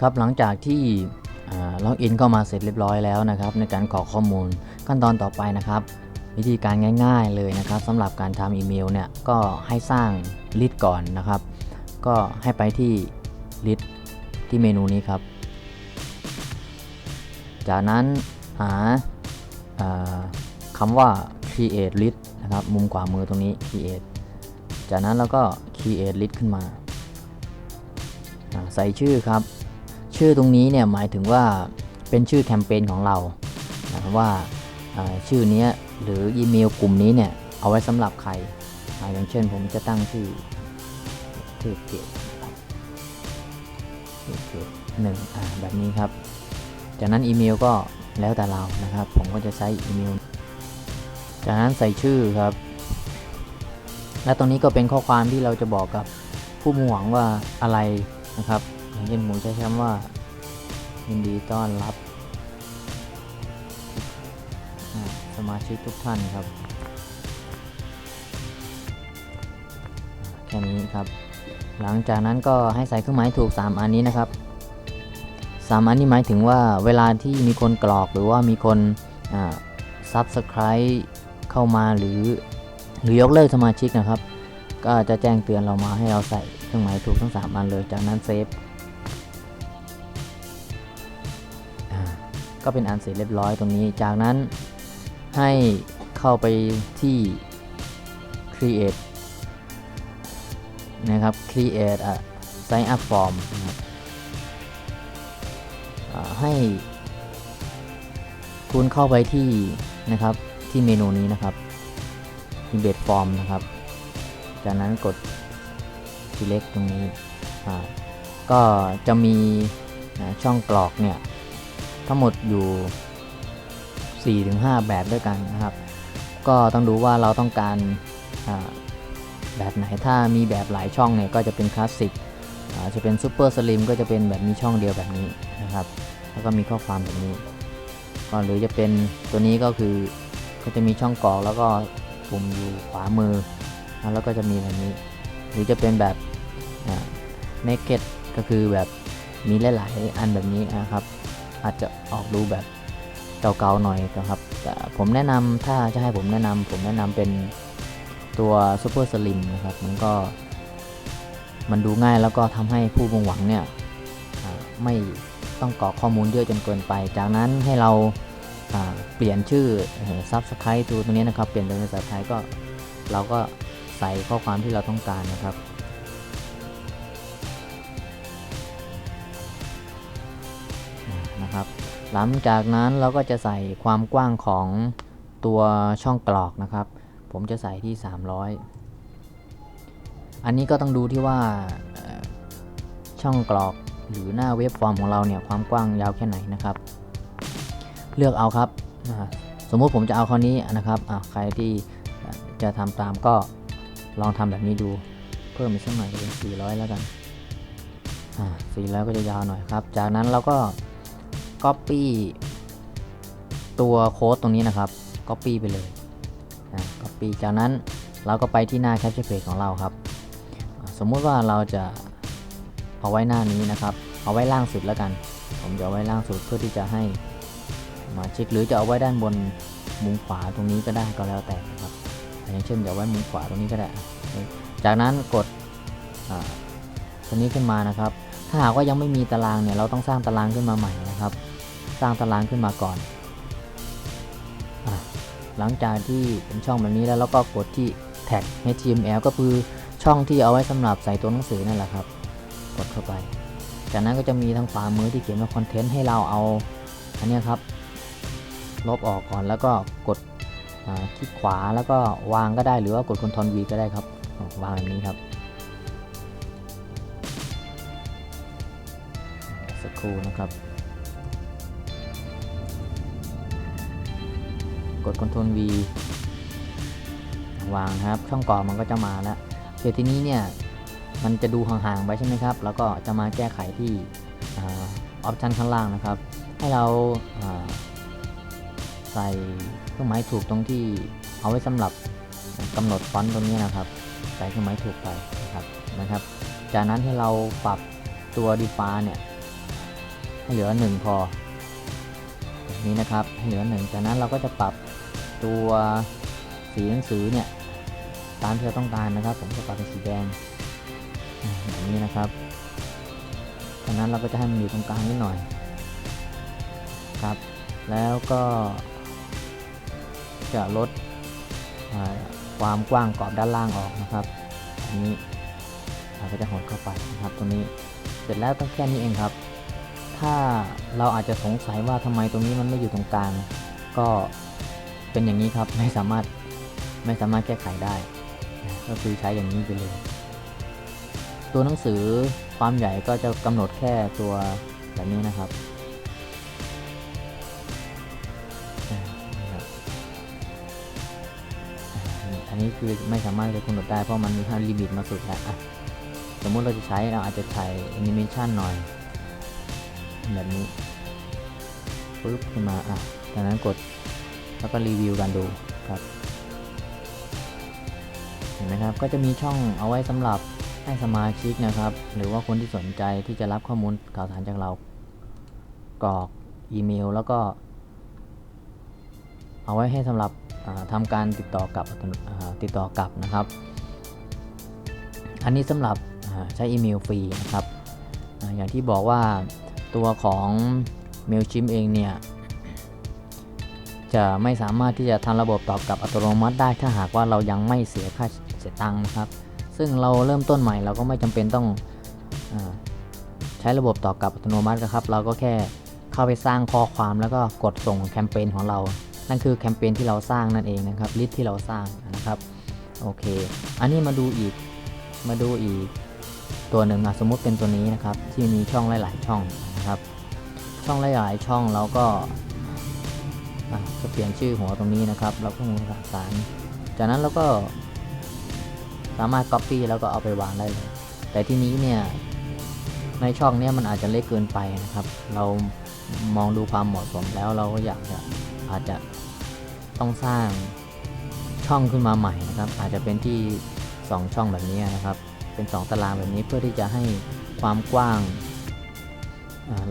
ครับหลังจากที่ล็อกอินเข้ามาเสร็จเรียบร้อยแล้วนะครับ ในการกรอกข้อมูลขั้นตอนต่อไปนะครับ วิธีการง่ายๆเลยนะครับสำหรับการทำอีเมลเนี่ยก็ให้สร้างลิสต์ก่อนนะครับ ก็ให้ไปที่ลิสต์ที่เมนูนี้ครับ จากนั้นหาาคำว่า create list นะครับ มุมขวามือตรงนี้ create จากนั้นเราก็ create list ขึ้นมาาใส่ชื่อครับ ชื่อตรงนี้เนี่ยหมายถึงว่าเป็นชื่อแคมเปญของเรานะครับว่าชื่อนี้หรืออีเมลกลุ่มนี้เนี่ยเอาไว้สำหรับใครออย่างเช่นผมจะตั้งชื่อชื่อเพจชื่อเพจหนึ่งแบบนี้ครับ จากนั้นอีเมลก็แล้วแต่เรานะครับ ผมก็จะใช้อีเมล จากนั้นใส่ชื่อครับ และตรงนี้ก็เป็นข้อความที่เราจะบอกกับผู้มุ่งหวังว่าอะไรนะครับ อย่างเช่นผมใช้คำว่า ยินดีต้อนรับ สมาชิกทุกท่านครับ แค่นี้ครับ หลังจากนั้นก็ให้ใส่เครื่องหมายถูก 3 อันนี้นะครับสามอันนี้หมายถึงว่าเวลาที่มีคนกรอกหรือว่ามีคนซับสไคร b e เข้ามาหรือหรือยกเลิกสมาชิกนะครับ ก็จะแจ้งเตือนเรามาให้เราใส่เครื่องหมายถูกทั้ง 3 อันเลย จากนั้นเซฟ ก็เป็นอันเสร็จเรียบร้อยตรงนี้ จากนั้นให้เข้าไปที่ create นะครับ create a sign up form นะครับให้คุณเข้าไปที่นะครับที่เมนูนี้นะครับ embed form นะครับ จากนั้นกด select ตรงนี้ ก็จะมีช่องกรอกเนี่ย ทั้งหมดอยู่ 4-5 แบบด้วยกันนะครับ ก็ต้องดูว่าเราต้องการแบบไหนถ้ามีแบบหลายช่องเนี่ยก็จะเป็นคลาสสิกจะเป็นซูเปอร์สลิมก็จะเป็นแบบมีช่องเดียวแบบนี้นะครับ แล้วก็มีข้อความแบบนี้ก็หรือจะเป็นตัวนี้ก็คือก็จะมีช่องกรอกแล้วก็ปุ่มอยู่ขวามือ แล้วก็จะมีแบบนี้ หรือจะเป็นแบบเนเก็ตก็คือแบบมีหลาย ๆ อันแบบนี้นะครับ อาจจะออกดูแบบเก่าๆหน่อยนะครับแต่ผมแนะนำถ้าจะให้ผมแนะนำผมแนะนำเป็นตัวซูเปอร์สลิมนะครับ มันก็มันดูง่ายแล้วก็ทำให้ผู้มุ่งหวังเนี่ยไม่ต้องกรอกข้อมูลเยอะจนเกินไป จากนั้นให้เราอ่าเปลี่ยนชื่อซับสไครต์ตัวตรงนี้นะครับ เปลี่ยนเป็นภาษาไทยก็เราก็ใส่ข้อความที่เราต้องการนะครับ หลังจากนั้นเราก็จะใส่ความกว้างของตัวช่องกรอกนะครับ ผมจะใส่ที่ 300 อันนี้ก็ต้องดูที่ว่าช่องกรอกหรือหน้าเว็บฟอร์มของเราเนี่ยความกว้างยาวแค่ไหนนะครับ เลือกเอาครับ สมมุติผมจะเอาข้อนี้นะครับใครที่จะทำตามก็ลองทำแบบนี้ดู เพิ่มอีกสักหน่อยเป็น400 แล้วกัน อ่า400 ก็จะยาวหน่อยครับ จากนั้นเราก็ Copy ตัวโค้ดตรงนี้นะครับ Copy ไปเลยอ่า Copy จากนั้นเราก็ไปที่หน้า Capture Page ของเราครับ สมมุติว่าเราจะเอาไว้หน้านี้นะครับ เอาไว้ล่างสุดแล้วกัน ผมจะเอาไว้ล่างสุดเพื่อที่จะให้มาชิกหรือจะเอาไว้ด้านบนมุมขวาตรงนี้ก็ได้ก็แล้วแต่นะครับอย่างเช่นจะเอาไว้มุมขวาตรงนี้ก็ได้ จากนั้นกดอ่าตัวนี้ขึ้นมานะครับ ถ้าหากว่ายังไม่มีตารางเนี่ยเราต้องสร้างตารางขึ้นมาใหม่นะครับ สร้างตารางขึ้นมาก่อนอหลังจากที่เป็นช่องแบบนี้แล้วเราก็กดที่แท็ก HTML ก็คือช่องที่เอาไว้สำหรับใส่ตัวหนังสือนั่นแหละครับ กดเข้าไป จากนั้นก็จะมีทางขวามือที่เขียนว่าคอนเทนต์ให้เราเอาอันนี้ครับ ลบออกก่อนแล้วก็กดคลิกขวาแล้วก็วางก็ได้หรือว่ากดคอนโทรล V ก็ได้ครับ วางแบบนี้ครับสักครู่นะครับ กด Ctrl V วางครับ ช่องกรอกมันก็จะมาแล้วเดี๋ยวทีนี้เนี่ย มันจะดูห่างๆไปใช่ไหมครับ แล้วก็จะมาแก้ไขที่ออปชันข้างล่างนะครับ ให้เราาใส่เครื่องหมายถูกตรงที่เอาไว้สำหรับกำหนดฟอนต์ตรงนี้นะครับ ใส่เครื่องหมายถูกไปนะครับนะครับ จากนั้นให้เราปรับตัว define เนี่ยให้เหลือหนึ่งพอแบบนี้นะครับ เหลือหนึ่งจากนั้นเราก็จะปรับตัวสีหนังสือเนี่ยตามที่เราต้องการนะครับ ผมจะปรับเป็นสีแดงอ่าแบบนี้นะครับจากนั้นเราก็จะให้มันอยู่ตรงกลางนิดหน่อยครับ แล้วก็จะลดความกว้างกรอบด้านล่างออกนะครับอันนี้เราก็จะหดเข้าไปนะครับตรงนี้ เสร็จแล้วต้องแค่นี้เองครับ ถ้าเราอาจจะสงสัยว่าทำไมตรงนี้มันไม่อยู่ตรงกลาง ก็เป็นอย่างนี้ครับไม่สามารถไม่สามารถแก้ไขได้ ก็คือใช้อย่างนี้ไปเลย ตัวหนังสือความใหญ่ก็จะกำหนดแค่ตัวแบบนี้นะครับ อันนี้คือไม่สามารถจะกำหนดได้เพราะมันมีค่าลิมิตมาสุดแล้วอะสมมติเราจะใช้เราอาจจะใช้แอนิเมชันหน่อย แบบนี้ปึ๊บขึ้นมาอะจากนั้นกดแล้วก็รีวิวกันดูครับเห็นไหมครับก็จะมีช่องเอาไว้สำหรับให้สมาชิกนะครับ หรือว่าคนที่สนใจที่จะรับข้อมูลข่าวสารจากเรากรอกอีเมล แล้วก็ เอาไว้ให้สำหรับอ่าทำการติดต่อกับติดต่อกับนะครับ อันนี้สำหรับใช้อีเมลฟรีนะครับอย่างที่บอกว่า ตัวของ MailChimp เองเนี่ย จะไม่สามารถที่จะทำระบบตอบกลับอัตโนมัติได้ถ้าหากว่าเรายังไม่เสียค่าเสียตังค์นะครับ ซึ่งเราเริ่มต้นใหม่เราก็ไม่จำเป็นต้องอใช้ระบบตอบกลับอัตโนมัตินะครับ เราก็แค่เข้าไปสร้างข้อความแล้วก็กดส่งแคมเปญของเรา นั่นคือแคมเปญที่เราสร้างนั่นเองนะครับลิสที่เราสร้างนะครับ โอเค อันนี้มาดูอีก มาดูอีก ตัวหนึ่งอะสมมุติเป็นตัวนี้นะครับที่มีช่องหลาย ๆ ช่องนะครับ ช่องหลาย ๆ ช่องเราก็จะเปลี่ยนชื่อหัวตรงนี้นะครับแล้วก็มูลสาร จากนั้นเราก็สามารถ Copy แล้วก็เอาไปวางได้เลย แต่ที่นี้เนี่ยในช่องเนี้ยมันอาจจะเล็กเกินไปนะครับ เรามองดูความเหมาะสมแล้วเราก็อยากจะอาจจะต้องสร้างช่องขึ้นมาใหม่นะครับ อาจจะเป็นที่ 2 ช่องแบบนี้นะครับ เป็น 2 ตารางแบบนี้เพื่อที่จะให้ความกว้าง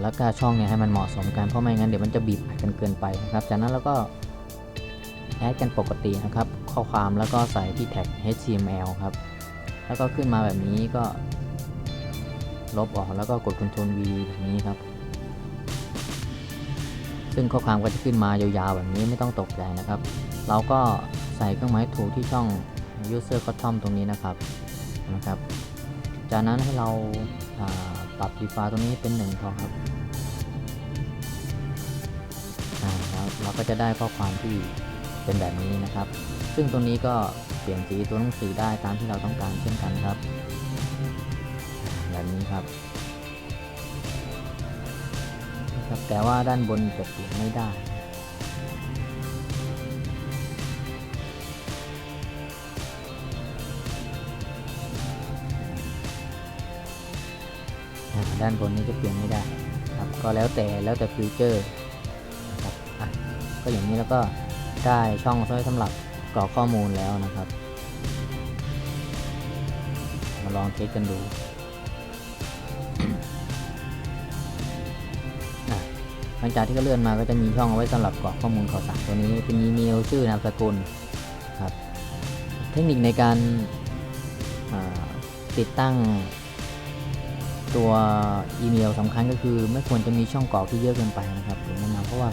แล้วก็ช่องเนี่ยให้มันเหมาะสมกันเพราะไม่งั้นเดี๋ยวมันจะบีบอัดกันเกินไปนะครับ จากนั้นเราก็แอดกันปกตินะครับ ข้อความแล้วก็ใส่ที่แท็ก HTML ครับ แล้วก็ขึ้นมาแบบนี้ก็ ลบออกแล้วก็กด Ctrl V แบบนี้ครับ ซึ่งข้อความก็จะขึ้นมายาวๆแบบนี้ไม่ต้องตกใจนะครับ เราก็ใส่เครื่องหมายถูกที่ช่อง user custom ตรงนี้นะครับ นะครับ จากนั้นให้เราาปรับ default ตรงนี้เป็นหนึ่งพอครับแล้วเราก็จะได้ข้อความที่เป็นแบบนี้นะครับ ซึ่งตรงนี้ก็เปลี่ยนสีตัวหนังสือได้ตามที่เราต้องการเช่นกันครับ แบบนี้ครับครับแต่ว่าด้านบนจะเปลี่ยนไม่ได้ ด้านบนนี้จะเปลี่ยนไม่ได้ครับก็แล้วแต่แล้วแต่ฟิวเจอร์นะครับอะก็อย่างนี้แล้วก็ได้ช่องไว้สำหรับกรอกข้อมูลแล้วนะครับ มาลองเทสกันดูหลังจากที่เขาเลื่อนมาก็จะมีช่องเอาไว้สำหรับกรอกข้อมูลข่าวสารตัวนี้เป็นอีเมลชื่อนามสกุลครับ เทคนิคในการติดตั้ง ตัวอีเมลสำคัญก็คือไม่ควรจะมีช่องกรอกที่เยอะเกินไปนะครับผมแนะนำเพราะว่า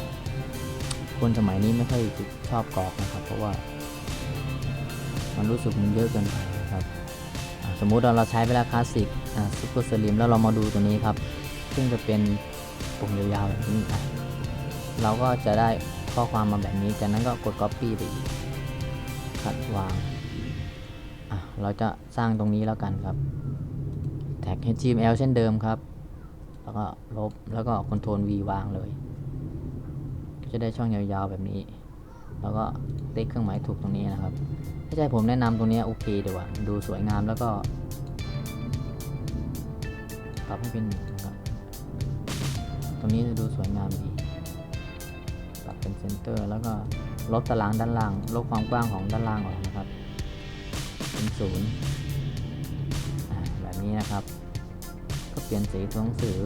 คนสมัยนี้ไม่ค่อยชอบกรอกนะครับ เพราะว่า มันรู้สึกมันเยอะเกินไปนะครับสมมุติเราใช้เวลาคลาสสิกซุปเปอร์สลิมแล้วเรามาดูตัวนี้ครับ ซึ่งจะเป็นปุ่มยาวๆแบบนี้อะเราก็จะได้ข้อความมาแบบนี้ จากนั้นก็กด Copy ไปอีกคัดวาง เราจะสร้างตรงนี้แล้วกันครับ แท็ก HTML เช่นเดิมครับ แล้วก็ลบ แล้วก็ Ctrl V วางเลย ก็จะได้ช่องยาวๆแบบนี้ แล้วก็ติ๊กเครื่องหมายถูกตรงนี้นะครับ ถ้าใช่ผมแนะนำตรงนี้โอเคดีกว่า ดูสวยงามแล้วก็ปรับให้เป็นหนึ่งนะครับ ตรงนี้จะดูสวยงามดีปรับเป็นเซนเตอร์ แล้วก็ลบตารางด้านล่าง ลบความกว้างของด้านล่างออกนะครับ เป็นศูนย์ นี้นะครับ ก็เปลี่ยนสีตัวหนังสือ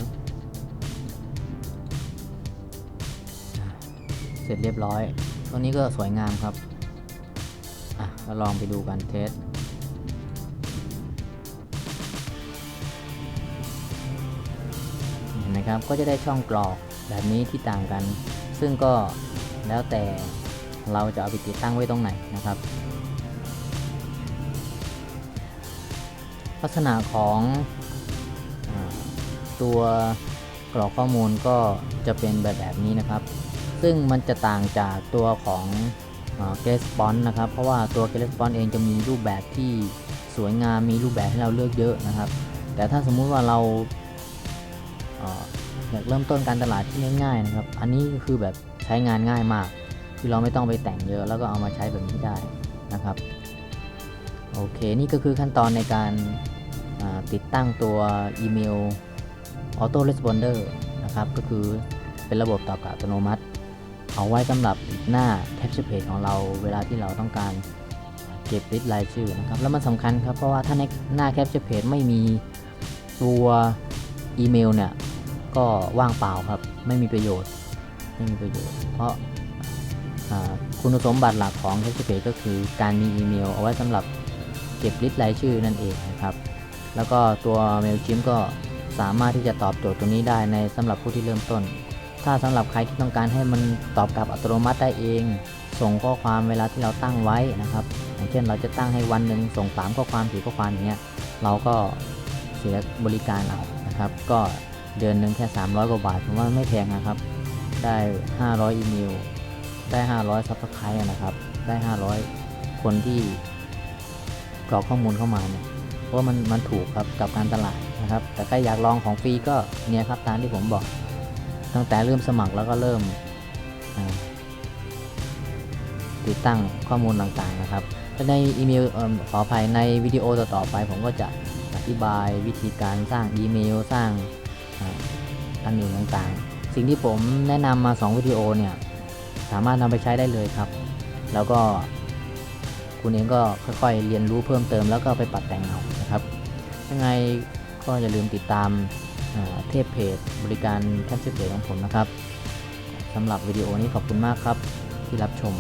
เสร็จเรียบร้อยตัวนี้ก็สวยงามครับ อะก็ลองไปดูกันเทสเห็นไหมครับ ก็จะได้ช่องกรอกแบบนี้ที่ต่างกัน ซึ่งก็แล้วแต่เราจะเอาไปติดตั้งไว้ตรงไหนนะครับ ลักษณะของอตัวกรอกข้อมูลก็จะเป็นแบบแบบนี้นะครับ ซึ่งมันจะต่างจากตัวของเกสปอนนะครับ เพราะว่าตัวเกสปอนเองจะมีรูปแบบที่สวยงามมีรูปแบบให้เราเลือกเยอะนะครับ แต่ถ้าสมมุติว่าเราเอ่ออยากเริ่มต้นการตลาดที่ง่ายๆนะครับ อันนี้คือแบบใช้งานง่ายมาก คือเราไม่ต้องไปแต่งเยอะแล้วก็เอามาใช้แบบนี้ได้นะครับ โอเคนี่ก็คือขั้นตอนในการติดตั้งตัวอีเมล Auto Responder นะครับ ก็คือเป็นระบบตอบกลับอัตโนมัติ เอาไว้สำหรับหน้า Capture Page ของเราเวลาที่เราต้องการเก็บลิสต์รายชื่อนะครับ แล้วมันสำคัญครับ เพราะว่าถ้าในหน้า Capture Page ไม่มีตัวอีเมลเนี่ยก็ว่างเปล่าครับ ไม่มีประโยชน์ ไม่มีประโยชน์ เพราะคุณสมบัติหลักของ Capture Page ก็คือการมีอีเมล เอาไว้สำหรับ เก็บลิสต์รายชื่อนั่นเองนะครับ แล้วก็ตัว MailChimp ก็สามารถที่จะตอบโจทย์ตรงนี้ได้ในสำหรับผู้ที่เริ่มต้น ถ้าสำหรับใครที่ต้องการให้มันตอบกลับอัตโนมัติได้เอง ส่งข้อความเวลาที่เราตั้งไว้นะครับ อย่างเช่นเราจะตั้งให้วันหนึ่งส่งสามข้อความสี่ข้อความอย่างเงี้ยเราก็เสียบริการเอานะครับ ก็เดือนหนึ่งแค่ 300 กว่าบาทผมว่าไม่แพงนะครับ ได้ 500 อีเมล ได้ 500ซับสไครต์นะครับ ได้ 500 คนที่ กรอกข้อมูลเข้ามาเนี่ยเพราะว่ามันมันถูกครับกับการตลาดนะครับ แต่ใครอยากลองของฟรีก็เนี่ยครับตามที่ผมบอก ตั้งแต่เริ่มสมัครแล้วก็เริ่มติดตั้งข้อมูลต่างๆนะครับในอีเมลขออภัยในวิดีโอต่อๆไป ผมก็จะอธิบายวิธีการสร้างอีเมลสร้างอันอื่นต่างๆ สิ่งที่ผมแนะนำมา 2 วิดีโอเนี่ย สามารถนำไปใช้ได้เลยครับ แล้วก็ คุณเองก็ค่อยๆเรียนรู้เพิ่มเติมแล้วก็ไปปรับแต่งเอานะครับยังไงก็อย่าลืมติดตามเทพเพจบริการแคปชั่นเพจของผมนะครับสำหรับวิดีโอนี้ขอบคุณมากครับที่รับชม